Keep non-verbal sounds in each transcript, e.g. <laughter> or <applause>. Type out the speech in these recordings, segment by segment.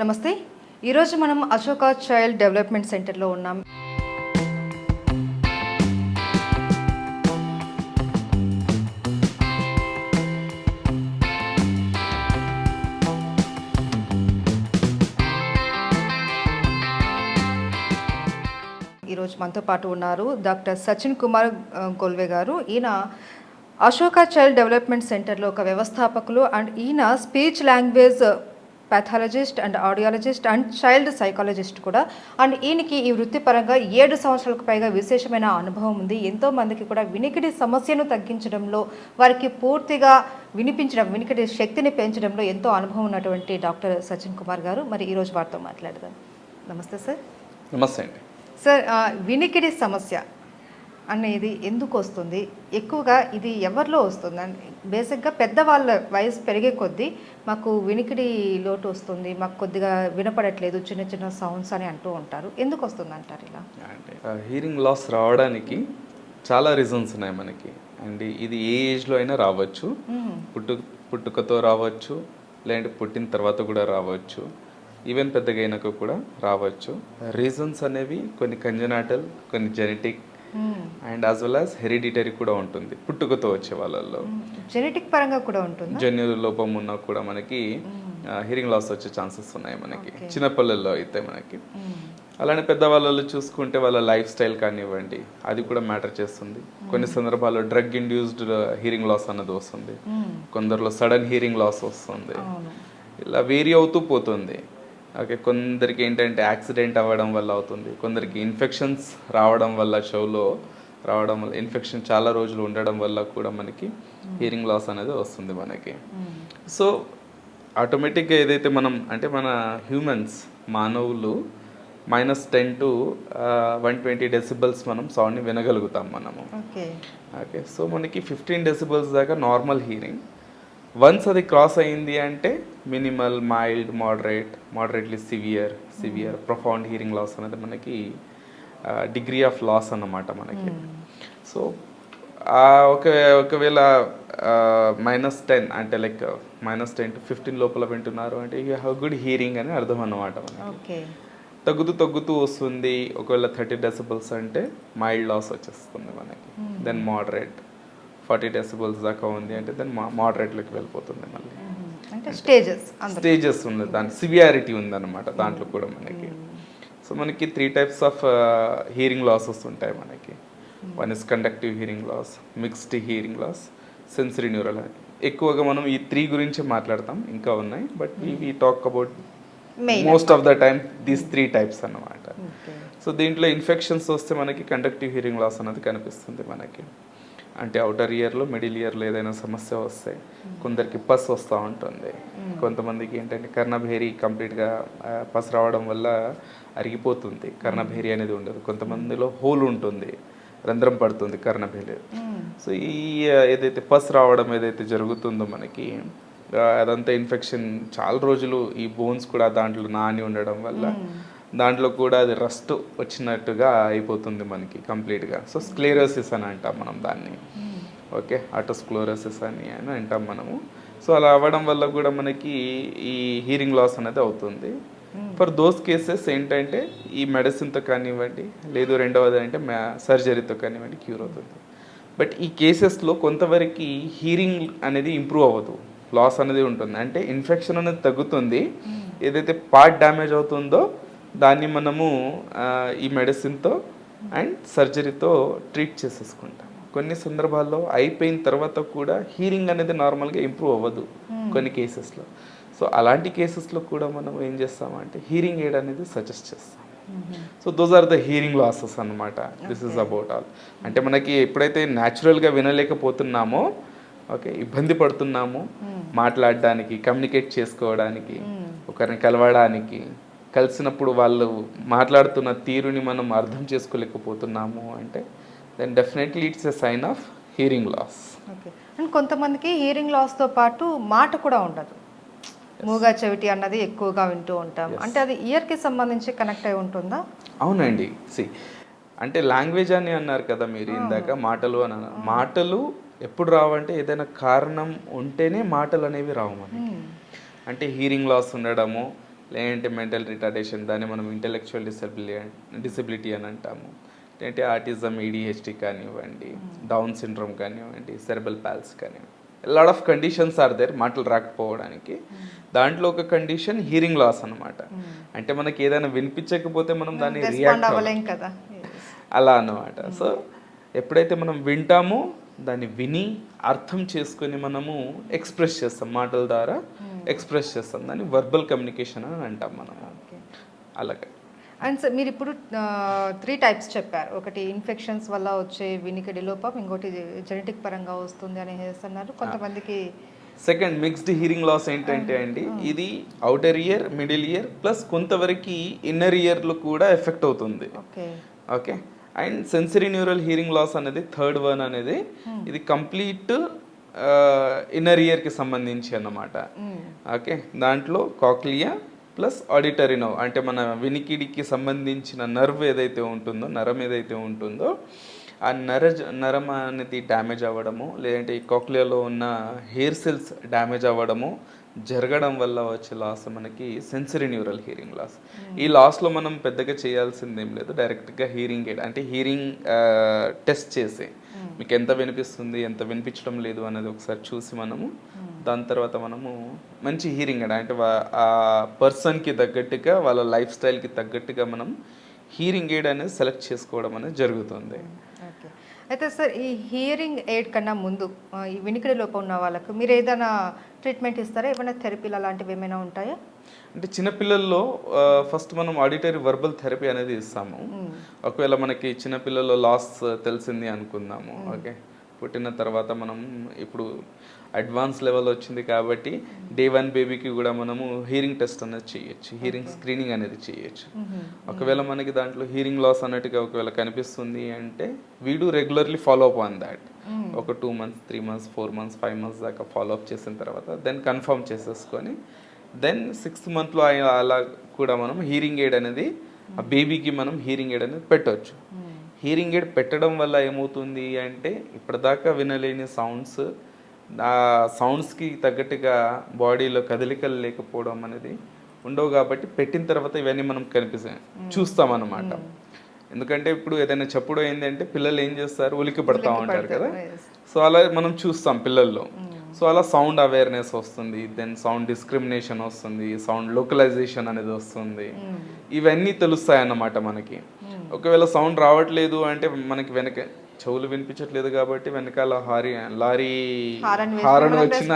నమస్తే. ఈరోజు మనం అశోక చైల్డ్ డెవలప్మెంట్ సెంటర్లో ఉన్నాం. ఈరోజు మనతో పాటు ఉన్నారు డాక్టర్ సచిన్ కుమార్ గోల్వే గారు. ఈయన అశోక చైల్డ్ డెవలప్మెంట్ సెంటర్లో ఒక వ్యవస్థాపకులు అండ్ ఈయన speech language pathologist and audiologist and child psychologist కూడా. అండ్ ఈయనకి ఈ వృత్తిపరంగా ఏడు సంవత్సరాలకు పైగా విశేషమైన అనుభవం ఉంది. ఎంతో మందికి కూడా వినికిడి సమస్యను తగ్గించడంలో వారికి పూర్తిగా వినిపించడం వినికిడి శక్తిని పెంచడంలో ఎంతో అనుభవం ఉన్నటువంటి డాక్టర్ సచిన్ కుమార్ గారు. మరి ఈరోజు వారితో మాట్లాడదాం. నమస్తే సార్. నమస్తే అండి. సార్ వినికిడి సమస్య. అనేది ఎందుకు వస్తుంది? ఎక్కువగా ఇది ఎవరిలో వస్తుంది? బేసిక్గా పెద్దవాళ్ళ వయసు పెరిగే కొద్దీ మాకు వినికిడి లోటు వస్తుంది. మాకు కొద్దిగా వినపడట్లేదు. చిన్న చిన్న సౌండ్స్ అని అంటూ ఉంటారు. ఎందుకు వస్తుంది అంటారు ఇలా? అంటే హీరింగ్ లాస్ రావడానికి చాలా రీజన్స్ ఉన్నాయి మనకి. అండ్ ఇది ఏ ఏజ్లో అయినా రావచ్చు. పుట్టు పుట్టుకతో రావచ్చు. లేదంటే పుట్టిన తర్వాత కూడా రావచ్చు. ఈవెన్ పెద్దగా అయినాక కూడా రావచ్చు. రీజన్స్ అనేవి కొన్ని కంజనాటల్ కొన్ని genetic. And as well as hereditary కూడా ఉంటుంది. పుట్టుకతో వచ్చే వాళ్ళల్లో. జెనెటిక్ పరంగా కూడా ఉంటుంది? జన్యు లోపం ఉన్నా కూడా మనకి హీరింగ్ లాస్ వచ్చే ఛాన్సెస్ ఉన్నాయి మనకి. చిన్నపిల్లల్లో అయితే మనకి. అలానే పెద్దవాళ్ళలో చూసుకుంటే వాళ్ళ లైఫ్ స్టైల్ కానివ్వండి అది కూడా మ్యాటర్ చేస్తుంది. కొన్ని సందర్భాల్లో డ్రగ్ ఇండ్యూస్డ్ హీరింగ్ లాస్ అన్నది వస్తుంది. కొందరిలో సడన్ హీరింగ్ లాస్ వస్తుంది. ఇలా వేరీ అవుతూ పోతుంది. ఓకే కొందరికి ఏంటంటే యాక్సిడెంట్ అవ్వడం వల్ల అవుతుంది. కొందరికి ఇన్ఫెక్షన్స్ రావడం వల్ల షోలో రావడం వల్ల ఇన్ఫెక్షన్ చాలా రోజులు ఉండడం వల్ల కూడా మనకి హీరింగ్ లాస్ అనేది వస్తుంది మనకి. సో ఆటోమేటిక్గా ఏదైతే మనం అంటే మన హ్యూమన్స్ మానవులు minus ten to one twenty decibels మనం సౌండ్ని వినగలుగుతాం మనము. ఓకే. ఓకే సో మనకి ఫిఫ్టీన్ డెసిబల్స్ దాకా నార్మల్ హీరింగ్ వన్స్ అది క్రాస్ అయింది అంటే minimal mild moderate moderately severe severe profound hearing loss అనేది మనకి డిగ్రీ ఆఫ్ లాస్ అన్నమాట మనకి. సో ఒక ఒకవేళ మైనస్ టెన్ అంటే like minus ten to fifteen లోపల వింటున్నారు అంటే యూ హ్యావ్ గుడ్ హీరింగ్ అని అర్థం అన్నమాట మనకి. తగ్గుతూ తగ్గుతూ వస్తుంది. ఒకవేళ థర్టీ డెసిబల్స్ అంటే మైల్డ్ లాస్ వచ్చేస్తుంది మనకి. దెన్ మోడరేట్ ఫార్టీ డెసిబల్స్ దాకా ఉంది అంటే దెన్ మోడరేట్లోకి వెళ్ళిపోతుంది మళ్ళీ. అంటే స్టేజెస్ స్టేజెస్ ఉంది దాని సివియారిటీ ఉందన్నమాట దాంట్లో కూడా మనకి. సో మనకి three types of hearing losses ఉంటాయి మనకి. One is conductive hearing loss mixed hearing loss sensory neural ఎక్కువగా మనం ఈ త్రీ గురించి మాట్లాడతాం ఇంకా ఉన్నాయి. But we talk about most of the time these three types అన్నమాట. సో దీంట్లో ఇన్ఫెక్షన్స్ వస్తే మనకి కండక్టివ్ హీరింగ్ లాస్ అనేది కనిపిస్తుంది మనకి. అంటే అవుటర్ ఇయర్లో మిడిల్ ఇయర్లో ఏదైనా సమస్య వస్తే కొందరికి పస్ వస్తూ ఉంటుంది. కొంతమందికి ఏంటంటే కర్ణభేరి కంప్లీట్గా పస్ రావడం వల్ల అరిగిపోతుంది. కర్ణభేరి అనేది ఉండదు. కొంతమందిలో హోల్ ఉంటుంది. రంధ్రం పడుతుంది కర్ణభేరి. సో ఈ ఏదైతే పస్ రావడం ఏదైతే జరుగుతుందో మనకి అదంతా ఇన్ఫెక్షన్ చాలా రోజులు ఈ బోన్స్ కూడా దాంట్లో నాని ఉండడం వల్ల దాంట్లో కూడా అది రస్ట్ వచ్చినట్టుగా అయిపోతుంది మనకి కంప్లీట్గా. సో స్క్లేరోసిస్ అని అంటాం మనం దాన్ని. ఓకే? ఆటోస్క్లోరోసిస్ అని అని అంటాం మనము. సో అలా అవ్వడం వల్ల కూడా మనకి ఈ హీరింగ్ లాస్ అనేది అవుతుంది. ఫర్ దోస్ కేసెస్ ఏంటంటే ఈ మెడిసిన్తో కానివ్వండి లేదు రెండవది అంటే సర్జరీతో కానివ్వండి క్యూర్ అవుతుంది. బట్ ఈ కేసెస్లో కొంతవరకు హీరింగ్ అనేది ఇంప్రూవ్ అవ్వదు. లాస్ అనేది ఉంటుంది. అంటే ఇన్ఫెక్షన్ అనేది తగ్గుతుంది. ఏదైతే పార్ట్ డ్యామేజ్ అవుతుందో దాన్ని మనము ఈ మెడిసిన్తో అండ్ సర్జరీతో ట్రీట్ చేసేసుకుంటాం కొన్ని సందర్భాల్లో అయిపోయిన తర్వాత కూడా హీరింగ్ అనేది నార్మల్గా ఇంప్రూవ్ అవ్వదు కొన్ని కేసెస్లో. సో అలాంటి కేసెస్లో కూడా మనం ఏం చేస్తామంటే హీరింగ్ ఎయిడ్ అనేది సజెస్ట్ చేస్తాం. So those are the hearing losses అన్నమాట. దిస్ ఇస్ అబౌట్ ఆల్ అంటే మనకి ఎప్పుడైతే న్యాచురల్గా వినలేకపోతున్నామో ఓకే ఇబ్బంది పడుతున్నామో మాట్లాడడానికి కమ్యూనికేట్ చేసుకోవడానికి ఒకరిని కలవడానికి కలిసినప్పుడు వాళ్ళు మాట్లాడుతున్న తీరుని మనం అర్థం చేసుకోలేకపోతున్నాము అంటే then definitely it's a sign of hearing loss okay and కొంతమందికి హీరింగ్ లాస్తో పాటు మాట కూడా ఉండదు. మూగా చెవిటి అన్నది ఎక్కువగా వింటూ ఉంటాం. అంటే అది ఇయర్కి సంబంధించి కనెక్ట్ అయి ఉంటుందా? అవునండి. సి అంటే లాంగ్వేజ్ అని అన్నారు కదా మీరు ఇందాక మాటలు అని అన్నారు. మాటలు ఎప్పుడు రావంటే ఏదైనా కారణం ఉంటేనే మాటలు అనేవి రావు మనకి. అంటే హీరింగ్ లాస్ ఉండడము లేదంటే మెంటల్ రిటార్డేషన్ దాన్ని మనం ఇంటెలెక్చువల్ డిసబిలి డిసబిలిటీ అని అంటాము. లేదంటే ఆటిజం ఏడిహెచ్డి కానివ్వండి డౌన్ సిండ్రోమ్ కానివ్వండి సెరబల్ పాల్స్ కానివ్వండి. Lot of conditions are there మాటలు రాకపోవడానికి. దాంట్లో ఒక కండిషన్ హీరింగ్ లాస్ అన్నమాట. అంటే మనకి ఏదైనా వినిపించకపోతే మనం దాన్ని రెస్పాండ్ రియాక్ట్ అవ్వలేం కదా. అలా అన్నమాట. సో ఎప్పుడైతే మనం వింటామో దాన్ని విని అర్థం చేసుకొని మనము ఎక్స్ప్రెస్ చేస్తాం మాటల ద్వారా. ఎక్స్ప్రెస్ చేస్తాం. దాన్ని వర్బల్ కమ్యూనికేషన్ అని అంటాం మనం. ఓకే. అలాగే. అండ్ సార్ మీరు ఇప్పుడు త్రీ టైప్స్ చెప్పారు. ఒకటి ఇన్ఫెక్షన్స్ వల్ల వచ్చే వినికిడి లోపం ఇంకోటి జెనెటిక్ పరంగా వస్తుంది అని అన్నారు కొంతమందికి సెకండ్ మిక్స్డ్ హీరింగ్ లాస్ ఏంటంటే అండి ఇది outer ear middle ear plus కొంతవరకు ఇన్నర్ ఇయర్లో కూడా ఎఫెక్ట్ అవుతుంది. Okay. Okay. And sensory neural hearing loss అనేది థర్డ్ వన్ అనేది ఇది కంప్లీట్ ఇన్నర్ ఇయర్కి సంబంధించి అన్నమాట. ఓకే? దాంట్లో కాక్లియా ప్లస్ ఆడిటరీ నర్వ్ అంటే మన వినికిడికి సంబంధించిన నర్వ్ ఏదైతే ఉంటుందో నరం ఏదైతే ఉంటుందో ఆ నర నరం అనేది డ్యామేజ్ అవ్వడము లేదంటే ఈ కాక్లియాలో ఉన్న హెయిర్ సెల్స్ డ్యామేజ్ అవ్వడము జరగడం వల్ల వచ్చే లాస్ మనకి సెన్సరీ న్యూరల్ హీరింగ్ లాస్ ఈ లాస్లో మనం పెద్దగా చేయాల్సింది ఏం లేదు డైరెక్ట్గా హీరింగ్ ఎయిడ్ అంటే హీరింగ్ టెస్ట్ చేసి. మీకు ఎంత వినిపిస్తుంది ఎంత వినిపించడం లేదు అనేది ఒకసారి చూసి మనము దాని తర్వాత మనము మంచి హీరింగ్ ఎయిడ్ అంటే వా- ఆ పర్సన్కి తగ్గట్టుగా వాళ్ళ లైఫ్ స్టైల్కి తగ్గట్టుగా మనం హీరింగ్ ఎయిడ్ అనేది సెలెక్ట్ చేసుకోవడం అనేది జరుగుతుంది. అయితే సార్ ఈ హియరింగ్ ఎయిడ్ కన్నా ముందు ఈ వినికిడి లోపం ఉన్న వాళ్ళకు మీరు ఏదైనా ట్రీట్మెంట్ ఇస్తారా? ఏమైనా థెరపీలు అలాంటివి ఏమైనా ఉంటాయా? అంటే చిన్నపిల్లల్లో ఫస్ట్ మనం ఆడిటరీ వర్బల్ థెరపీ అనేది ఇస్తాము. ఒకవేళ మనకి చిన్నపిల్లల్లో లాస్ తెలిసింది అనుకుందాము ఓకే పుట్టిన తర్వాత మనం ఇప్పుడు అడ్వాన్స్ లెవెల్ వచ్చింది కాబట్టి డే వన్ బేబీకి కూడా మనము హీరింగ్ టెస్ట్ అనేది చేయొచ్చు. హీరింగ్ స్క్రీనింగ్ అనేది చేయొచ్చు. ఒకవేళ మనకి దాంట్లో హీరింగ్ లాస్ అన్నట్టుగా ఒకవేళ కనిపిస్తుంది అంటే వీడు regularly follow up on that ఒక two months three months four months five months దాకా ఫాలో అప్ చేసిన తర్వాత దెన్ కన్ఫర్మ్ చేసేసుకొని దెన్ సిక్స్త్ మంత్లో అలా కూడా మనం హీరింగ్ ఎయిడ్ అనేది ఆ బేబీకి మనం హీరింగ్ ఎయిడ్ అనేది పెట్టవచ్చు హీరింగ్ ఎయిడ్ పెట్టడం వల్ల ఏమవుతుంది అంటే ఇప్పటిదాకా వినలేని సౌండ్స్ ఆ సౌండ్స్కి తగ్గట్టుగా బాడీలో కదలికలు లేకపోవడం అనేది ఉండవు కాబట్టి పెట్టిన తర్వాత ఇవన్నీ మనం కనిపిస్తాయి చూస్తాం అన్నమాట ఎందుకంటే ఇప్పుడు ఏదైనా చప్పుడు అయింది అంటే పిల్లలు ఏం చేస్తారు? ఉలికి పడతా ఉంటారు కదా. సో అలా మనం చూస్తాం పిల్లల్లో. సో అలా సౌండ్ అవేర్నెస్ వస్తుంది దెన్ సౌండ్ డిస్క్రిమినేషన్ వస్తుంది సౌండ్ లోకలైజేషన్ అనేది వస్తుంది. ఇవన్నీ తెలుస్తాయి అన్నమాట మనకి. ఒకవేళ సౌండ్ రావట్లేదు అంటే మనకి వెనక చెవులు వినిపించట్లేదు కాబట్టి వెనకాల హారీ లారీ హారన్ వచ్చిన.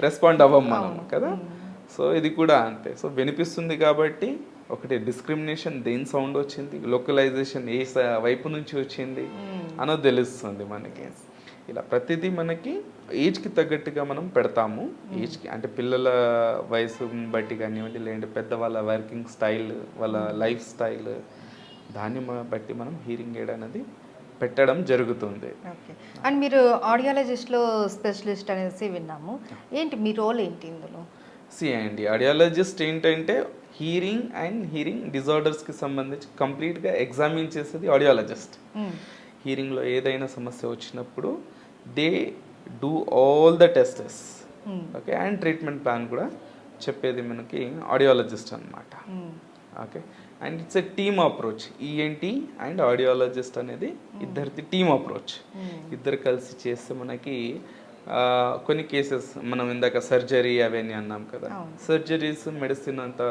రెస్పాండ్ <laughs> అవ్వం. మనం కదా? సో ఇది కూడా అంతే. సో వినిపిస్తుంది కాబట్టి ఒకటి డిస్క్రిమినేషన్ దేని సౌండ్ వచ్చింది? లోకలైజేషన్ ఏ వైపు నుంచి వచ్చింది? అన్నది తెలుస్తుంది మనకి. ఇలా ప్రతిదీ మనకి ఏజ్కి తగ్గట్టుగా మనం పెడతాము. ఏజ్కి అంటే పిల్లల వయసు బట్టి కానివ్వండి లేదంటే పెద్దవాళ్ళ వర్కింగ్ స్టైల్ వాళ్ళ లైఫ్ స్టైల్ దాన్ని బట్టి మనం హీరింగ్ ఎయిడ్ అనేది పెట్టడం జరుగుతుంది. ఓకే. అండ్ మీరు ఆడియాలజిస్ట్లో స్పెషలిస్ట్ అనేసి విన్నాము. ఏంటి మీ రోల్ ఏంటి ఇందులో? సి అండి ఆడియాలజిస్ట్ ఏంటంటే హీరింగ్ అండ్ హీరింగ్ డిజార్డర్స్కి సంబంధించి కంప్లీట్గా ఎగ్జామిన్ చేసేది ఆడియాలజిస్ట్. హీరింగ్లో ఏదైనా సమస్య వచ్చినప్పుడు they do all the tests. Hmm. Okay and treatment plan కూడా చెప్పేది మనకి ఆడియాలజిస్ట్ అన్నమాట. మ్మ్. Okay and it's a team approach. ENT and audiologist అనేది ఇద్దరిది టీమ్ అప్రోచ్. ఇద్దరు కలిసి చేస్తే మనకి కొన్ని కేసెస్ మనం ఇందాక సర్జరీ అవన్నీ అన్నాం కదా. సర్జరీస్ మెడిసిన్ అంతా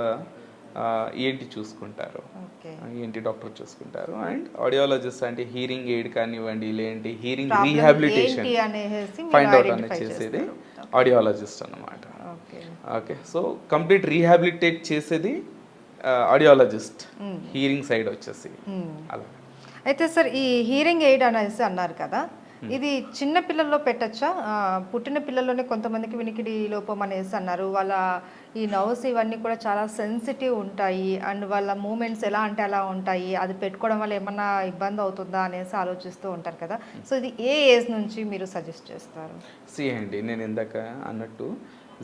ఈఎన్టీ చూసుకుంటారు. ఓకే. ఏంటి డాక్టర్ చూసుకుంటారు. అండ్ ఆడియాలజిస్ట్ అంటే హీరింగ్ ఎయిడ్ కానివ్వండి లేదంటే హీరింగ్ రీహాబిలిటేషన్ ఏంటి ఫైండ్ అవుట్ అనేది చేసేది. ఆడియాలజిస్ట్ అన్నమాట. Okay. Okay. So complete rehabilitate చేసేది ఆడియాలజిస్ట్. హీరింగ్ సైడ్ వచ్చేసి. అలా. అయితే సార్ ఈ హీరింగ్ ఎయిడ్ అనేసి అన్నారు కదా ఇది చిన్న పిల్లల్లో పెట్టచ్చా? పుట్టిన పిల్లల్లోనే కొంతమందికి వినికిడి లోపం అనేసి అన్నారు. వాళ్ళ ఈ నర్వ్స్ ఇవన్నీ కూడా చాలా సెన్సిటివ్ ఉంటాయి. అండ్ వాళ్ళ మూమెంట్స్ ఎలా అంటే అలా ఉంటాయి. అది పెట్టుకోవడం వల్ల ఏమన్నా ఇబ్బంది అవుతుందా అనేసి ఆలోచిస్తూ ఉంటారు కదా. సో ఇది ఏ ఏజ్ నుంచి మీరు సజెస్ట్ చేస్తారు? సి అండి నేను ఇందాక అన్నట్టు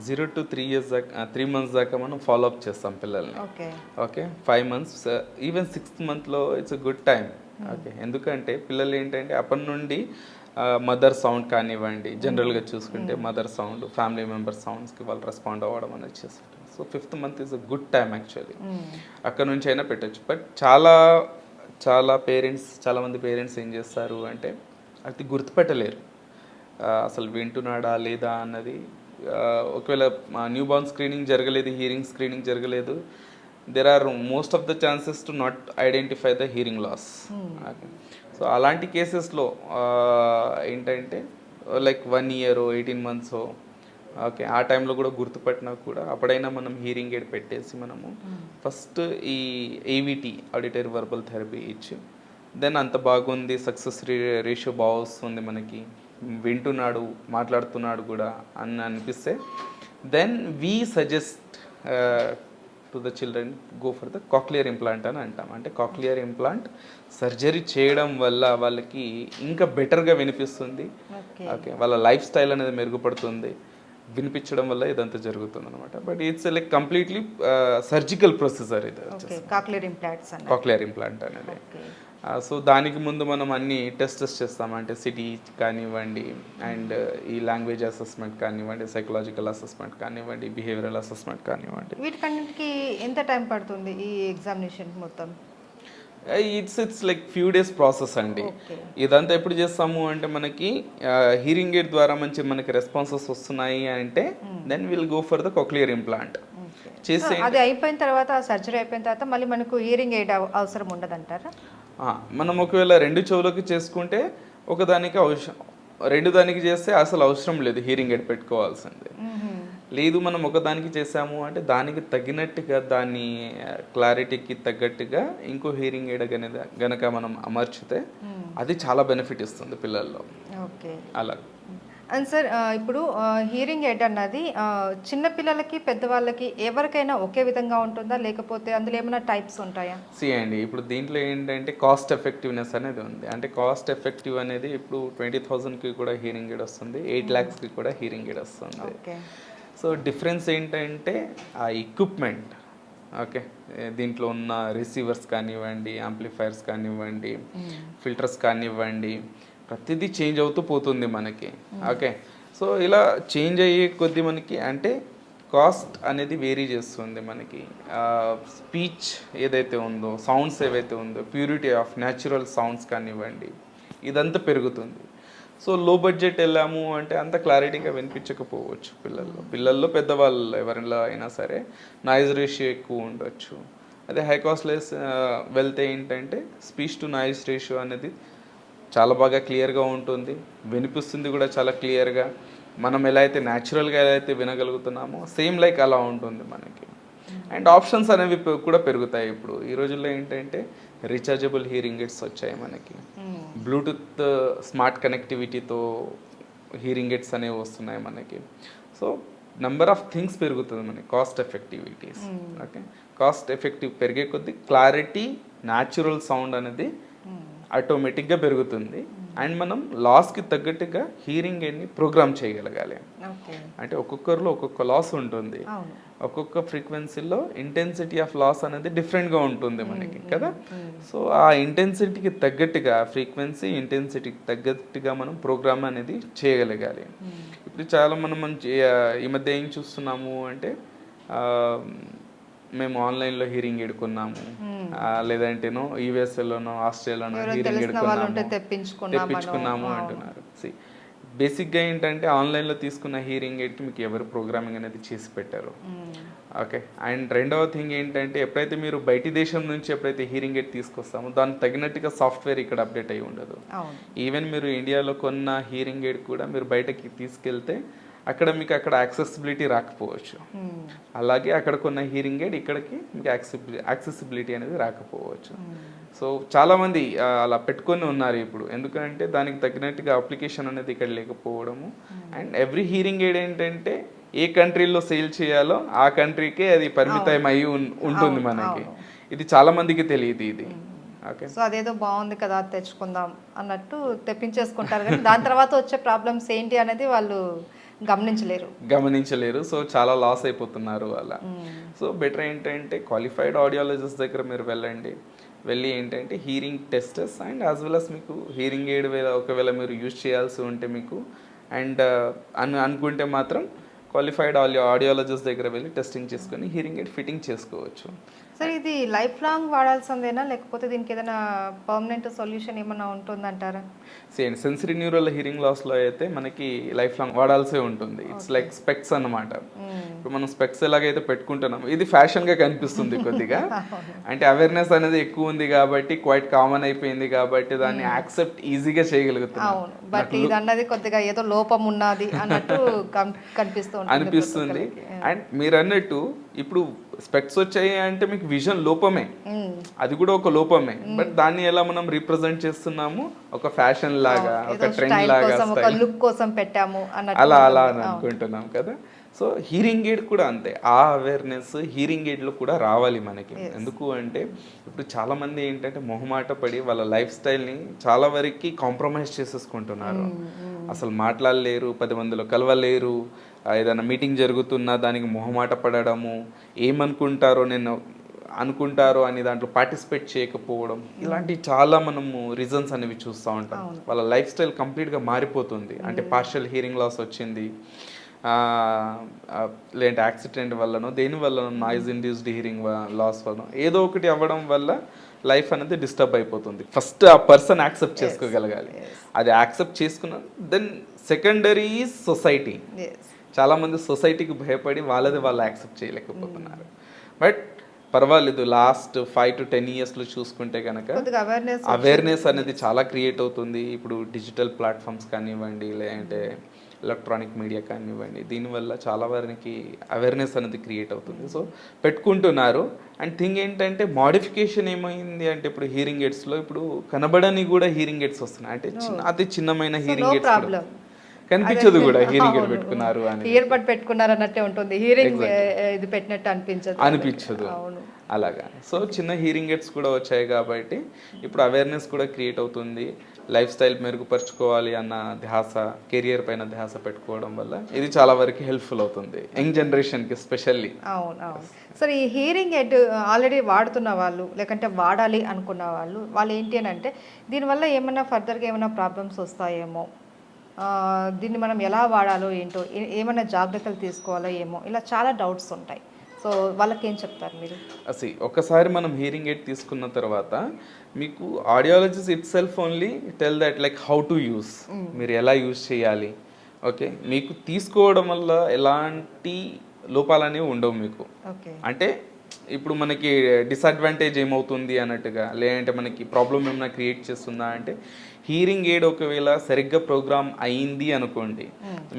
జీరో టు త్రీ ఇయర్స్ దాకా త్రీ మంత్స్ దాకా మనం ఫాలో అప్ చేస్తాం పిల్లల్ని. Okay. Okay? Five months even sixth మంత్లో ఇట్స్ గుడ్ టైం ఓకే? ఎందుకంటే పిల్లలు ఏంటంటే అప్పటి నుండి మదర్ సౌండ్ కానివ్వండి జనరల్గా చూసుకుంటే మదర్ సౌండ్ ఫ్యామిలీ మెంబర్ సౌండ్స్కి వాళ్ళు రెస్పాండ్ అవ్వడం అనేది చేస్తుంటారు. So fifth month is a good time actually అక్కడ నుంచి అయినా పెట్టచ్చు. బట్ చాలా చాలా పేరెంట్స్ చాలామంది పేరెంట్స్ ఏం చేస్తారు అంటే అది గుర్తుపెట్టలేరు. అసలు వింటున్నాడా లేదా అన్నది ఒకవేళ న్యూ బార్న్ స్క్రీనింగ్ జరగలేదు హీరింగ్ స్క్రీనింగ్ జరగలేదు there are most of the chances to not identify the hearing loss so అలాంటి కేసెస్లో ఏంటంటే like one year eighteen months okay ఆ టైంలో కూడా గుర్తుపట్టినా కూడా అప్పుడైనా మనం హీరింగ్ ఎయిడ్ పెట్టేసి మనము ఫస్ట్ ఈ ఏవిటీ ఆడిటరీ వర్బల్ థెరపీ ఇచ్చి దెన్ అంత బాగుంది సక్సెస్ రేషియో బాగా వస్తుంది మనకి వింటున్నాడు మాట్లాడుతున్నాడు కూడా అని అనిపిస్తే then we suggest to the children go for the cochlear implant అని అంటాం. అంటే కాక్లియర్ ఇంప్లాంట్ సర్జరీ చేయడం వల్ల వాళ్ళకి ఇంకా బెటర్గా వినిపిస్తుంది. ఓకే. వాళ్ళ లైఫ్ స్టైల్ అనేది మెరుగుపడుతుంది. వినిపించడం వల్ల ఇదంతా జరుగుతుంది అనమాట but it's like completely surgical procedure ఇది కాక్లియర్ ఇంప్లాంట్ అనేది. సో దానికి ముందు మనం అన్ని టెస్టెస్ చేస్తాం. అంటే సిటీ కానివ్వండి అండ్ ఈ లాంగ్వేజ్ అసెస్మెంట్ కానివ్వండి సైకలాజికల్ అసెస్మెంట్ కానివ్వండి బిహేవియరల్ అసెస్మెంట్ కానివ్వండి. వీటికన్నిటికి ఎంత టైం పడుతుంది ఈ ఎగ్జామినేషన్ మొత్తం? It's it's like few days process అండి. ఇదంతా ఎప్పుడు చేస్తాము అంటే మనకి హీరింగ్ ఎయిడ్ ద్వారా మంచి మనకి రెస్పాన్సెస్ వస్తున్నాయి అంటే then will go for the cochlear implant చేసే అది అయిపోయిన తర్వాత సర్జరీ అయిపోయిన తర్వాత మళ్ళీ మనకు హియరింగ్ ఎయిడ్ అవసరం ఉండదంటారా? మనం ఒకవేళ రెండు చెవులకి చేసుకుంటే ఒకదానికి అవసరం రెండు దానికి చేస్తే అసలు అవసరం లేదు హీరింగ్ ఎయిడ్ పెట్టుకోవాల్సింది. లేదు మనం ఒకదానికి చేసాము అంటే దానికి తగినట్టుగా దాని క్లారిటీకి తగ్గట్టుగా ఇంకో హీరింగ్ ఎయిడ్ గనక గనక మనం అమర్చితే అది చాలా బెనిఫిట్ ఇస్తుంది పిల్లల్లో. ఓకే. అలా. అండ్ సార్ ఇప్పుడు హియరింగ్ ఎయిడ్ అన్నది ఆ, చిన్న పిల్లలకి పెద్దవాళ్ళకి ఎవరికైనా ఒకే విధంగా ఉంటుందా? లేకపోతే అందులో ఏమైనా టైప్స్ ఉంటాయా? సి అండి ఇప్పుడు దీంట్లో ఏంటంటే కాస్ట్ ఎఫెక్టివ్నెస్ అనేది ఉంది. అంటే కాస్ట్ ఎఫెక్టివ్ అనేది ఇప్పుడు ట్వంటీ థౌజండ్కి కూడా హీరింగ్ ఎయిడ్ వస్తుంది ఎయిట్ ల్యాక్స్కి కూడా హీరింగ్ ఎయిడ్ వస్తుంది. ఓకే సో డిఫరెన్స్ ఏంటంటే ఆ ఎక్విప్మెంట్ ఓకే దీంట్లో ఉన్న రిసీవర్స్ కానివ్వండి యాంప్లిఫైర్స్ కానివ్వండి ఫిల్టర్స్ కానివ్వండి ప్రతిదీ చేంజ్ అవుతూ పోతుంది మనకి. ఓకే. సో ఇలా చేంజ్ అయ్యే కొద్ది మనకి అంటే కాస్ట్ అనేది వేరీ చేస్తుంది మనకి. స్పీచ్ ఏదైతే ఉందో సౌండ్స్ ఏవైతే ఉందో ప్యూరిటీ ఆఫ్ న్యాచురల్ సౌండ్స్ కానివ్వండి ఇదంతా పెరుగుతుంది. సో లో బడ్జెట్ వెళ్ళాము అంటే అంత క్లారిటీగా వినిపించకపోవచ్చు పిల్లల్లో. పిల్లల్లో పెద్దవాళ్ళు ఎవరిలో అయినా సరే నాయిస్ రేషియో ఎక్కువ ఉండొచ్చు. అదే హై కాస్ట్లెస్ వెళ్తే ఏంటంటే స్పీచ్ టు నాయిస్ రేషియో అనేది చాలా బాగా క్లియర్గా ఉంటుంది. వినిపిస్తుంది కూడా చాలా క్లియర్గా. మనం ఎలా అయితే న్యాచురల్గా ఎలా అయితే వినగలుగుతున్నామో సేమ్ లైక్ అలా ఉంటుంది మనకి. అండ్ ఆప్షన్స్ అనేవి కూడా పెరుగుతాయి ఇప్పుడు. ఈ రోజుల్లో ఏంటంటే రీఛార్జబుల్ హీరింగ్ ఎయిడ్స్ వచ్చాయి మనకి. బ్లూటూత్ స్మార్ట్ కనెక్టివిటీతో హీరింగ్ ఎయిడ్స్ అనేవి వస్తున్నాయి మనకి. సో నెంబర్ ఆఫ్ థింగ్స్ పెరుగుతుంది మనకి. Cost effectivities okay cost effective పెరిగే కొద్దీ క్లారిటీ న్యాచురల్ సౌండ్ అనేది ఆటోమేటిక్గా పెరుగుతుంది. అండ్ మనం లాస్కి తగ్గట్టుగా హీరింగ్ ఎయిడ్ని ప్రోగ్రామ్ చేయగలగాలి. అంటే ఒక్కొక్కరిలో ఒక్కొక్క లాస్ ఉంటుంది. ఒక్కొక్క ఫ్రీక్వెన్సీలో ఇంటెన్సిటీ ఆఫ్ లాస్ అనేది డిఫరెంట్గా ఉంటుంది మనకి కదా? సో ఆ ఇంటెన్సిటీకి తగ్గట్టుగా ఫ్రీక్వెన్సీ ఇంటెన్సిటీకి తగ్గట్టుగా మనం ప్రోగ్రామ్ అనేది చేయగలగాలి. ఇప్పుడు చాలా మనం ఈ మధ్య ఏం చూస్తున్నాము అంటే మేము ఆన్లైన్లో హీరింగ్ ఎడుకున్నాము. లేదంటేనో యూఎస్ఏలోనో ఆస్ట్రేలియాలోనో హీరింగ్ ఎడుకున్నాము. తెప్పించుకున్నాము. అంటున్నారు. See, బేసిక్గా ఏంటంటే ఆన్లైన్లో తీసుకున్న హీరింగ్ ఎయిడ్కి మీకు ఎవరు ప్రోగ్రామింగ్ అనేది చేసి పెట్టారు. ఓకే. అండ్ రెండవ థింగ్ ఏంటంటే ఎప్పుడైతే మీరు బయటి దేశం నుంచి ఎప్పుడైతే హీరింగ్ ఎయిడ్ తీసుకొస్తామో దానికి తగినట్టుగా సాఫ్ట్వేర్ ఇక్కడ అప్డేట్ అయి ఉండదు. ఈవెన్ మీరు ఇండియాలో కొన్న హీరింగ్ ఎయిడ్ కూడా మీరు బయటకి తీసుకెళ్తే అక్కడ మీకు అక్కడ యాక్సెసిబిలిటీ రాకపోవచ్చు. మ్మ్. అలాగే అక్కడ కొన్న హీరింగ్ ఎయిడ్ ఇక్కడికి మీకు యాక్సెసిబిలిటీ యాక్సెసిబిలిటీ అనేది రాకపోవచ్చు. సో చాలామంది ఆ, అలా పెట్టుకొని ఉన్నారు ఇప్పుడు. ఎందుకంటే దానికి తగినట్టుగా అప్లికేషన్ అనేది ఇక్కడ లేకపోవడము. అండ్ ఎవ్రీ హీరింగ్ ఎయిడ్ ఏంటంటే ఏ కంట్రీలో సేల్ చేయాలో ఆ కంట్రీకే అది పరిమితం అయి ఉంటుంది మనకి. ఇది చాలా మందికి తెలియదు ఇది. ఓకే. సో అదేదో బాగుంది కదా తెచ్చుకుందాం అన్నట్టు తెప్పించేసుకుంటారు. కానీ దాని తర్వాత వచ్చే ప్రాబ్లమ్స్ ఏంటి అనేది వాళ్ళు గమనించలేరు. గమనించలేరు. సో చాలా లాస్ అయిపోతున్నారు అలా. సో బెటర్ ఏంటంటే క్వాలిఫైడ్ ఆడియాలజిస్ట్ దగ్గర మీరు వెళ్ళండి. వెళ్ళి ఏంటంటే hearing testers and as well as మీకు హీరింగ్ ఎయిడ్ వేళ ఒకవేళ మీరు యూజ్ చేయాల్సి ఉంటే మీకు. అండ్ అను అనుకుంటే మాత్రం క్వాలిఫైడ్ ఆడియో ఆడియాలజిస్ట్ దగ్గర వెళ్ళి టెస్టింగ్ చేసుకొని హీరింగ్ ఎయిడ్ ఫిట్టింగ్ చేసుకోవచ్చు. సార్ ఇది లైఫ్ లాంగ్ వాడాల్సిందేనా? లేకపోతే దీనికి ఏదైనా పర్మనెంట్ సొల్యూషన్ ఏమైనా ఉంటుందంటారా? సేమ్ సెన్సరీ న్యూరల్ హీరింగ్ లాస్లో అయితే మనకి లైఫ్ లాంగ్ వాడాల్సే ఉంటుంది. ఇట్స్ లైక్ స్పెక్స్ అన్నమాట. ఇప్పుడు మనం స్పెక్స్ ఎలాగైతే పెట్టుకుంటున్నాం ఇది ఫ్యాషన్గా కనిపిస్తుంది కొద్దిగా. <laughs> అంటే అవేర్నెస్ అనేది ఎక్కువ ఉంది కాబట్టి క్వైట్ కామన్ అయిపోయింది కాబట్టి దాన్ని యాక్సెప్ట్ ఈజీగా చేయగలుగుతున్నాం. బట్ ఇది అన్నది కొద్దిగా ఏదో లోపం ఉన్నది అన్నట్టు కం- కనిపిస్తూ ఉంటుంది అనిపిస్తుంది. అండ్ మీరు అన్నట్టు ఇప్పుడు స్పెక్స్ వచ్చాయి అంటే మీకు విజన్ లోపమే. అది కూడా ఒక లోపమే. బట్ దాన్ని ఎలా మనం రిప్రజెంట్ చేస్తున్నాము? ఒక ఫ్యాషన్ లాగా ఒక ట్రెండ్ లాగా. లుక్ కోసం పెట్టాము అలా అలా అని. అనుకుంటున్నాం కదా. సో హీరింగ్ ఎయిడ్ కూడా అంతే. ఆ అవేర్నెస్ హీరింగ్ ఎయిడ్లో కూడా రావాలి మనకి. ఎందుకు అంటే ఇప్పుడు చాలా మంది ఏంటంటే మొహమాట పడి వాళ్ళ లైఫ్ స్టైల్ని చాలా వరకు కాంప్రమైజ్ చేసేసుకుంటున్నారు. అసలు మాట్లాడలేరు పది మందిలో కలవలేరు ఏదైనా మీటింగ్ జరుగుతున్నా దానికి మొహమాట పడడము ఏమనుకుంటారో నేను అనుకుంటారో అని దాంట్లో పార్టిసిపేట్ చేయకపోవడం ఇలాంటి చాలా మనము రీజన్స్ అనేవి చూస్తూ ఉంటాం. వాళ్ళ లైఫ్ స్టైల్ కంప్లీట్గా మారిపోతుంది. అంటే పార్షియల్ హీరింగ్ లాస్ వచ్చింది. లేదంటే యాక్సిడెంట్ వల్లనో దేని వల్లనో నాయిస్ ఇండ్యూస్డ్ హీరింగ్ లాస్ వల్ల ఏదో ఒకటి అవ్వడం వల్ల లైఫ్ అనేది డిస్టర్బ్ అయిపోతుంది. ఫస్ట్ ఆ పర్సన్ యాక్సెప్ట్ చేసుకోగలగాలి. అది యాక్సెప్ట్ చేసుకున్న then secondary is society Yes. చాలా మంది సొసైటీకి భయపడి వాళ్ళది వాళ్ళు యాక్సెప్ట్ చేయలేకపోతున్నారు. బట్ పర్వాలేదు లాస్ట్ ఫైవ్ టు టెన్ ఇయర్స్లో చూసుకుంటే కనుక అవేర్నెస్ అనేది చాలా క్రియేట్ అవుతుంది. ఇప్పుడు డిజిటల్ ప్లాట్ఫామ్స్ కానివ్వండి లేదంటే ఎలక్ట్రానిక్ మీడియా కానివ్వండి దీనివల్ల చాలా వారికి అవేర్నెస్ అనేది క్రియేట్ అవుతుంది. సో పెట్టుకుంటున్నారు. అండ్ థింగ్ ఏంటంటే మాడిఫికేషన్ ఏమైంది అంటే ఇప్పుడు హీరింగ్ ఎయిడ్స్లో ఇప్పుడు కనబడని కూడా హీరింగ్ ఎయిడ్స్ వస్తున్నాయి. అంటే చిన్న అతి చిన్నమైన హీరింగ్ ఎయిడ్స్ కనిపించదు కూడా హీరింగ్ ఎయిడ్ పెట్టుకున్నారు అని. ఇయర్ బడ్ పెట్టుకున్నారు అన్నట్టే ఉంటుంది హీరింగ్ ఇది పెట్టినట్టు అనిపించదు. అనిపించదు. అవును. అలాగా. సో చిన్న హీరింగ్ ఎయిడ్స్ కూడా వచ్చాయి కాబట్టి ఇప్పుడు అవేర్నెస్ కూడా క్రియేట్ అవుతుంది. లైఫ్ స్టైల్ మెరుగుపరుచుకోవాలి అన్న ధ్యాస కెరియర్ పైన ధ్యాస పెట్టుకోవడం వల్ల ఇది చాలా వరకు హెల్ప్ఫుల్ అవుతుంది. యంగ్ జనరేషన్కి స్పెషల్లీ అవును అవును. సరే ఈ హీరింగ్ ఎడ్ ఆల్రెడీ వాడుతున్న వాళ్ళు లేకంటే వాడాలి అనుకున్న వాళ్ళు వాళ్ళు ఏంటి అని అంటే దీనివల్ల ఏమైనా ఫర్దర్గా ఏమైనా ప్రాబ్లమ్స్ వస్తాయేమో? దీన్ని మనం ఎలా వాడాలో ఏంటో ఏమైనా జాగ్రత్తలు తీసుకోవాలో ఏమో ఇలా చాలా డౌట్స్ ఉంటాయి. సో వాళ్ళకి ఏం చెప్తారు మీరు? అసి ఒకసారి మనం హీరింగ్ ఎయిడ్ తీసుకున్న తర్వాత మీకు audiologist itself only tell that like how to use. మీరు ఎలా యూస్ చేయాలి. ఓకే? మీకు తీసుకోవడం వల్ల ఎలాంటి లోపాలు అనేవి ఉండవు మీకు. ఓకే. అంటే ఇప్పుడు మనకి డిసడ్వాంటేజ్ ఏమవుతుంది అన్నట్టుగా లేదంటే మనకి ప్రాబ్లం ఏమైనా క్రియేట్ చేస్తుందా అంటే హీరింగ్ ఎయిడ్ ఒకవేళ సరిగ్గా ప్రోగ్రామ్ అయింది అనుకోండి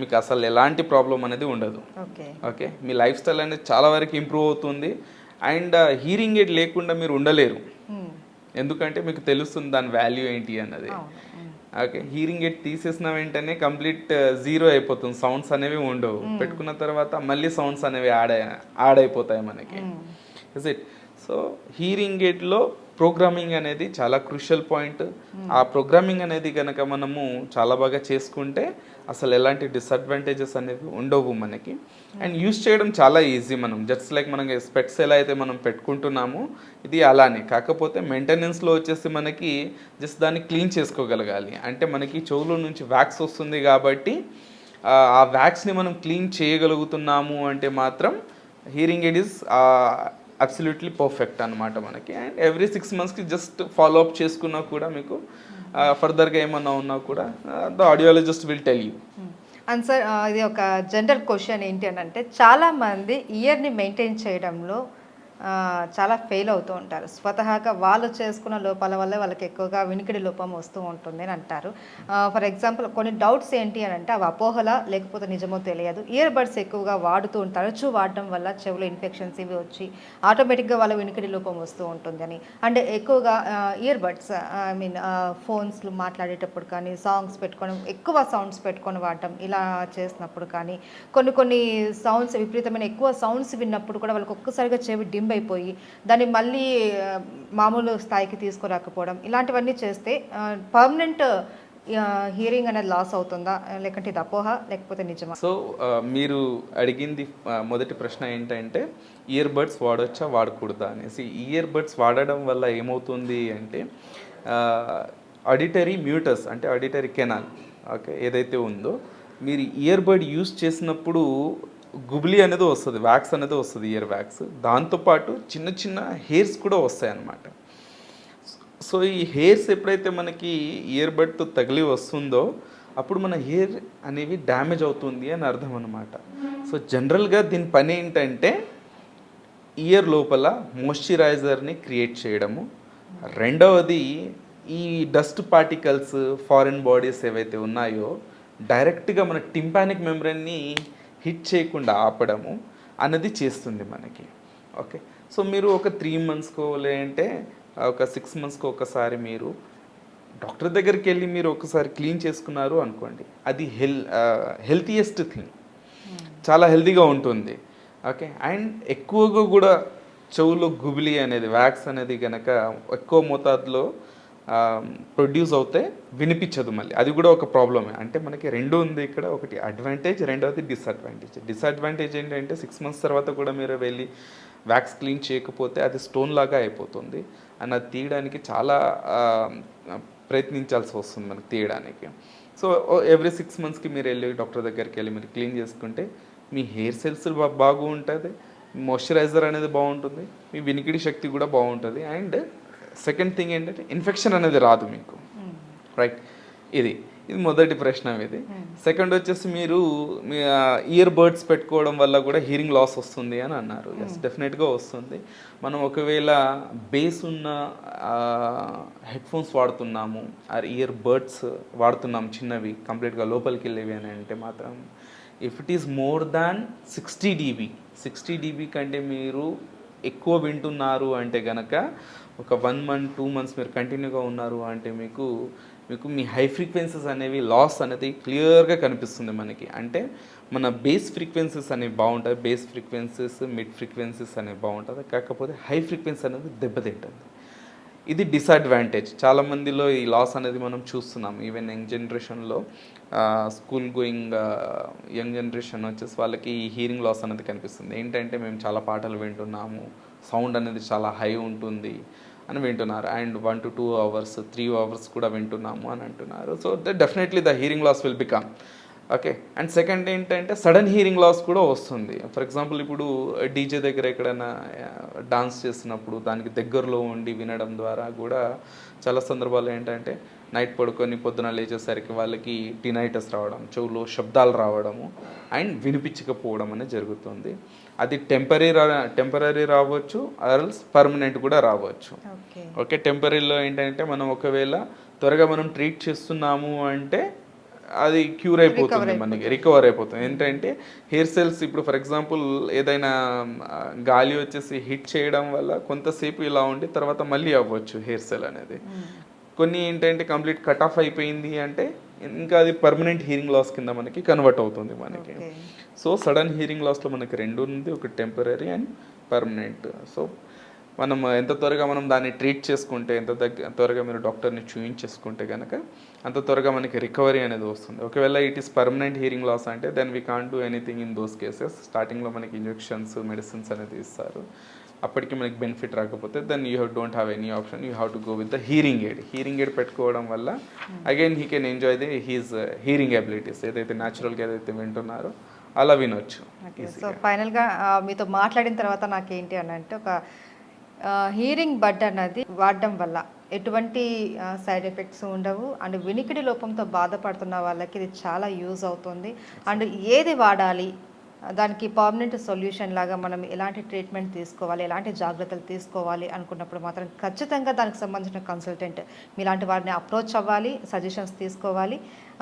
మీకు అసలు ఎలాంటి ప్రాబ్లం అనేది ఉండదు. ఓకే. ఓకే? మీ లైఫ్ స్టైల్ అనేది చాలా వరకు ఇంప్రూవ్ అవుతుంది. అండ్ హీరింగ్ ఎయిడ్ లేకుండా మీరు ఉండలేరు. ఎందుకంటే మీకు తెలుస్తుంది దాని వాల్యూ ఏంటి అన్నది. ఓకే? హీరింగ్ ఎయిడ్ తీసేసిన వెంటనే కంప్లీట్ జీరో అయిపోతుంది. సౌండ్స్ అనేవి ఉండవు. పెట్టుకున్న తర్వాత మళ్ళీ సౌండ్స్ అనేవి యాడ్ యాడ్ అయిపోతాయి మనకి. ఇస్ ఇట్ సో హీరింగ్ ఎయిడ్లో ప్రోగ్రామింగ్ అనేది చాలా క్రూషియల్ పాయింట్. ఆ ప్రోగ్రామింగ్ అనేది కనుక మనము చాలా బాగా చేసుకుంటే అసలు ఎలాంటి డిసడ్వాంటేజెస్ అనేవి ఉండవు మనకి. అండ్ యూస్ చేయడం చాలా ఈజీ మనం. జస్ట్ లైక్ మనం స్పెక్స్ ఎలా అయితే మనం పెట్టుకుంటున్నామో ఇది అలానే. కాకపోతే మెయింటెనెన్స్లో వచ్చేసి మనకి జస్ట్ దాన్ని క్లీన్ చేసుకోగలగాలి. అంటే మనకి చెవులో నుంచి వ్యాక్స్ వస్తుంది కాబట్టి ఆ, ఆ వ్యాక్స్ని మనం క్లీన్ చేయగలుగుతున్నాము అంటే మాత్రం hearing aid is absolutely perfect అనమాట మనకి. అండ్ ఎవ్రీ సిక్స్ మంత్స్కి జస్ట్ ఫాలో అప్ చేసుకున్నా కూడా మీకు ఫర్దర్గా ఏమన్నా ఉన్నా కూడా the audiologist will tell you and sir ఇది ఒక జనరల్ క్వశ్చన్ ఏంటి అని అంటే చాలామంది ఇయర్ని మెయింటైన్ చేయడంలో చాలా ఫెయిల్ అవుతూ ఉంటారు. స్వతహాగా వాళ్ళు చేసుకున్న లోపాల వల్ల వాళ్ళకి ఎక్కువగా వినికిడి లోపం వస్తూ ఉంటుంది అని అంటారు. ఫర్ ఎగ్జాంపుల్ కొన్ని డౌట్స్ ఏంటి అని అంటే అవి అపోహల లేకపోతే నిజమో తెలియదు. ఇయర్ బడ్స్ ఎక్కువగా వాడుతూ ఉంటారు. తరచూ వాడడం వల్ల చెవులో ఇన్ఫెక్షన్స్ ఇవి వచ్చి ఆటోమేటిక్గా వాళ్ళ వినికిడి లోపం వస్తూ ఉంటుంది అని. ఎక్కువగా ఇయర్ బడ్స్ ఐ మీన్ ఫోన్స్లో మాట్లాడేటప్పుడు కానీ సాంగ్స్ పెట్టుకొని ఎక్కువ సౌండ్స్ పెట్టుకొని వాడటం ఇలా చేసినప్పుడు కానీ కొన్ని కొన్ని సౌండ్స్ విపరీతమైన ఎక్కువ సౌండ్స్ విన్నప్పుడు కూడా వాళ్ళకి ఒక్కసారిగా చెవి డిమ్ అయిపోయి దాన్ని మళ్ళీ మామూలు స్థాయికి తీసుకురాకపోవడం ఇలాంటివన్నీ చేస్తే పర్మనెంట్ హియరింగ్ అనేది లాస్ అవుతుందా? లేకంటే ఇది అపోహ? లేకపోతే నిజమా? సో మీరు అడిగింది మొదటి ప్రశ్న ఏంటంటే ఇయర్ బడ్స్ వాడొచ్చా వాడకూడదా అనేసి. ఇయర్ బడ్స్ వాడడం వల్ల ఏమవుతుంది అంటే ఆడిటరీ మ్యూటస్ అంటే ఆడిటరీ కెనాల్ ఓకే ఏదైతే ఉందో మీరు ఇయర్ బడ్ యూస్ చేసినప్పుడు గుబిలి అనేది వస్తుంది వ్యాక్స్ అనేది వస్తుంది ఇయర్ వ్యాక్స్. దాంతోపాటు చిన్న చిన్న హెయిర్స్ కూడా వస్తాయి అన్నమాట సో ఈ హెయిర్స్ ఎప్పుడైతే మనకి ఇయర్ బడ్తో తగిలి వస్తుందో అప్పుడు మన హెయిర్ అనేవి డ్యామేజ్ అవుతుంది అని అర్థం అనమాట సో జనరల్గా దీని పని ఏంటంటే ఇయర్ లోపల మాయిశ్చరైజర్ని క్రియేట్ చేయడము. రెండవది ఈ డస్ట్ పార్టికల్స్ ఫారిన్ బాడీస్ ఏవైతే ఉన్నాయో డైరెక్ట్గా మన టింపానిక్ మెంబ్రెన్ని హిట్ చేయకుండా ఆపడము అన్నది చేస్తుంది మనకి. ఓకే? సో మీరు ఒక త్రీ మంత్స్కో లేదంటే ఒక సిక్స్ మంత్స్కో ఒకసారి మీరు డాక్టర్ దగ్గరికి వెళ్ళి మీరు ఒకసారి క్లీన్ చేసుకున్నారు అనుకోండి. అది హెల్ హెల్తీయెస్ట్ థింగ్. చాలా హెల్తీగా ఉంటుంది. ఓకే? అండ్ ఎక్కువగా కూడా చెవులో గుబిలి అనేది వ్యాక్స్ అనేది కనుక ఎక్కువ మోతాదులో ప్రొడ్యూస్ అవుతే వినిపించదు మళ్ళీ. అది కూడా ఒక ప్రాబ్లమే అంటే మనకి రెండు ఉంది ఇక్కడ. ఒకటి అడ్వాంటేజ్ రెండవది డిసడ్వాంటేజ్ డిసడ్వాంటేజ్ ఏంటంటే సిక్స్ మంత్స్ తర్వాత కూడా మీరు వెళ్ళి వ్యాక్స్ క్లీన్ చేయకపోతే అది స్టోన్ లాగా అయిపోతుంది. అండ్ అది తీయడానికి చాలా ప్రయత్నించాల్సి వస్తుంది మనకి తీయడానికి. సో ఎవ్రీ సిక్స్ మంత్స్కి మీరు వెళ్ళి డాక్టర్ దగ్గరికి వెళ్ళి మీరు క్లీన్ చేసుకుంటే మీ హెయిర్ సెల్స్ బాగుంటుంది. మాయిశ్చరైజర్ అనేది బాగుంటుంది. మీ వినికిడి శక్తి కూడా బాగుంటుంది. అండ్ సెకండ్ థింగ్ ఏంటంటే ఇన్ఫెక్షన్ అనేది రాదు మీకు. రైట్ ఇది ఇది మొదటి ప్రశ్న ఇది. సెకండ్ వచ్చేసి మీరు మీ ఇయర్ బర్డ్స్ పెట్టుకోవడం వల్ల కూడా హీరింగ్ లాస్ వస్తుంది అని అన్నారు. ఎస్ డెఫినెట్గా వస్తుంది. మనం ఒకవేళ బేస్ ఉన్న హెడ్ ఫోన్స్ వాడుతున్నాము ఆర్ ఇయర్ బర్డ్స్ వాడుతున్నాం చిన్నవి కంప్లీట్గా లోపలికి వెళ్ళేవి అని అంటే మాత్రం if it is more than sixty dB sixty dB కంటే మీరు ఎక్కువ వింటున్నారు అంటే గనక ఒక వన్ మంత్ టూ మంత్స్ మీరు కంటిన్యూగా ఉన్నారు అంటే మీకు మీకు మీ హై ఫ్రీక్వెన్సీస్ అనేవి లాస్ అనేది క్లియర్గా కనిపిస్తుంది మనకి. అంటే మన బేస్ ఫ్రీక్వెన్సీస్ అనేవి బాగుంటాయి బేస్ ఫ్రీక్వెన్సీస్ మిడ్ ఫ్రీక్వెన్సీస్ అనేవి బాగుంటుంది కాకపోతే హై ఫ్రీక్వెన్సీ అనేది దెబ్బతింటుంది. ఇది డిసడ్వాంటేజ్ చాలా మందిలో ఈ లాస్ అనేది మనం చూస్తున్నాం. ఈవెన్ యంగ్ జనరేషన్లో స్కూల్ గోయింగ్ యంగ్ జనరేషన్ వచ్చేసి వాళ్ళకి ఈ హీరింగ్ లాస్ అనేది కనిపిస్తుంది. ఏంటంటే మేము చాలా పాటలు వింటున్నాము సౌండ్ అనేది చాలా హై ఉంటుంది. అని వింటున్నారు. And one to two hours three hours కూడా వింటున్నాము అని అంటున్నారు. So definitely the hearing loss will become okay and second ఏంటంటే సడన్ హీరింగ్ లాస్ కూడా వస్తుంది. ఫర్ ఎగ్జాంపుల్ ఇప్పుడు డీజే దగ్గర ఎక్కడైనా డాన్స్ చేస్తున్నప్పుడు దానికి దగ్గరలో ఉండి వినడం ద్వారా కూడా చాలా సందర్భాలు ఏంటంటే నైట్ పడుకొని పొద్దున లేచేసరికి వాళ్ళకి టినైటస్ రావడం చెవులో శబ్దాలు రావడము అండ్ వినిపించకపోవడం అనేది జరుగుతుంది. అది టెంపరీ టెంపరీ రావచ్చు ఆర్ఎల్స్ పర్మనెంట్ కూడా రావచ్చు. ఓకే. టెంపరీలో ఏంటంటే మనం ఒకవేళ త్వరగా మనం ట్రీట్ చేస్తున్నాము అంటే అది క్యూర్ అయిపోతుంది మనకి రికవర్ అయిపోతుంది. ఏంటంటే హెయిర్ సెల్స్ ఇప్పుడు ఫర్ ఎగ్జాంపుల్ ఏదైనా గాలి వచ్చేసి హిట్ చేయడం వల్ల కొంతసేపు ఇలా ఉండి తర్వాత మళ్ళీ అవ్వచ్చు హెయిర్ సెల్ అనేది. కొన్ని ఏంటంటే కంప్లీట్ కట్ ఆఫ్ అయిపోయింది అంటే ఇంకా అది పర్మనెంట్ హీరింగ్ లాస్ కింద మనకి కన్వర్ట్ అవుతుంది మనకి. సో సడన్ హీరింగ్ లాస్లో మనకి రెండు ఉంది ఒక టెంపరీ అండ్ పర్మనెంట్ సో మనం ఎంత త్వరగా మనం దాన్ని ట్రీట్ చేసుకుంటే ఎంత దగ్గర త్వరగా మీరు డాక్టర్ని చూయించేసుకుంటే కనుక అంత త్వరగా మనకి రికవరీ అనేది వస్తుంది. ఒకవేళ it is permanent hearing loss అంటే then we can't do anything in those cases స్టార్టింగ్లో మనకి ఇంజెక్షన్స్ మెడిసిన్స్ అనేది ఇస్తారు. అప్పటికి మనకి బెనిఫిట్ రాకపోతే then you don't have any option you have to go with the hearing aid hearing aid పెట్టుకోవడం వల్ల again he can enjoy the his hearing abilities ఏదైతే న్యాచురల్గా ఏదైతే వింటున్నారో అలా వినొచ్చు. సో ఫైనల్గా మీతో మాట్లాడిన తర్వాత నాకేంటి అని అంటే ఒక హీరింగ్ బడ్ అన్నది వాడడం వల్ల ఎటువంటి సైడ్ ఎఫెక్ట్స్ ఉండవు. అండ్ వినికిడి లోపంతో బాధపడుతున్న వాళ్ళకి ఇది చాలా యూజ్ అవుతుంది. అండ్ ఏది వాడాలి? దానికి పర్మనెంట్ సొల్యూషన్ లాగా మనం ఎలాంటి ట్రీట్మెంట్ తీసుకోవాలి ఎలాంటి జాగ్రత్తలు తీసుకోవాలి అనుకున్నప్పుడు మాత్రం ఖచ్చితంగా దానికి సంబంధించిన కన్సల్టెంట్ మీలాంటి వారిని అప్రోచ్ అవ్వాలి సజెషన్స్ తీసుకోవాలి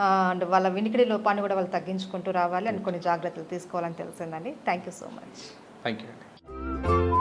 అండ్ వాళ్ళ వినికిడి లోపాన్ని కూడా వాళ్ళు తగ్గించుకుంటూ రావాలి అండ్ కొన్ని జాగ్రత్తలు తీసుకోవాలని తెలిసిందండి. Thank you so much thank you